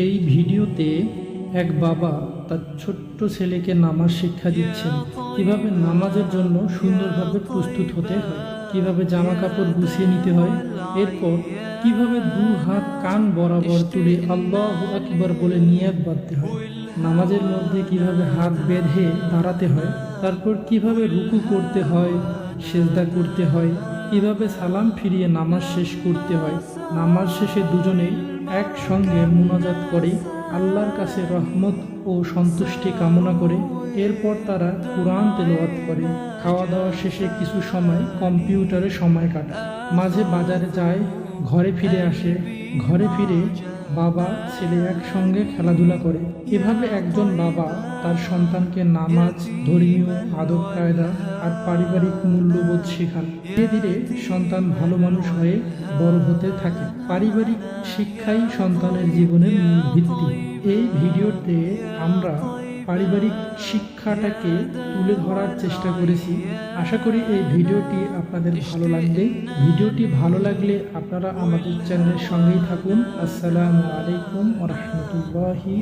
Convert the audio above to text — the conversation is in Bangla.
এই ভিডিওতে এক বাবা তার ছোট্ট ছেলেকে নামাজ শিক্ষা দিচ্ছেন। কীভাবে নামাজের জন্য সুন্দরভাবে প্রস্তুত হতে হয়, কীভাবে জামা কাপড় গুছিয়ে নিতে হয়, এরপর কীভাবে দু হাত কান বরাবর তুলে আল্লাহ আকবর বলে নিয়াত বাঁধতে হয়, নামাজের মধ্যে কীভাবে হাত বেঁধে দাঁড়াতে হয়, তারপর কীভাবে রুকু করতে হয়, সেজদা করতে হয় কীভাবে সালাম ফিরিয়ে নামাজ শেষ করতে হয়? নামাজ শেষে দুজনে একসঙ্গে মোনাজাত করে আল্লাহর কাছে রহমত ও সন্তুষ্টি কামনা করে এরপর তারা কোরআন তেলাওয়াত করে। খাওয়া দাওয়া শেষে কিছু সময় কম্পিউটারে সময় কাটায়। মাঝে বাজারে যায়, ঘরে ফিরে আসে। ঘরে ফিরে বাবা, ছেলে একসঙ্গে খেলাধুলা করে। এভাবে একজন বাবা তার সন্তানকে নামাজ, ধর্মীয়, আদব কায়দা আর পারিবারিক মূল্যবোধ শেখান। ধীরে ধীরে সন্তান ভালো মানুষ হয়ে বড় হতে থাকে। পারিবারিক শিক্ষাই সন্তানের জীবনের মূল ভিত্তি। এই ভিডিওতে আমরা পারিবারিক শিক্ষাটাকে তুলে ধরার চেষ্টা করেছি। আশা করি এই ভিডিওটি আপনাদের ভালো লাগবে। ভিডিওটি ভালো লাগলে আপনারা আমাদের চ্যানেলের সঙ্গেই থাকুন। আসসালামু আলাইকুম রহমতুল্লাহি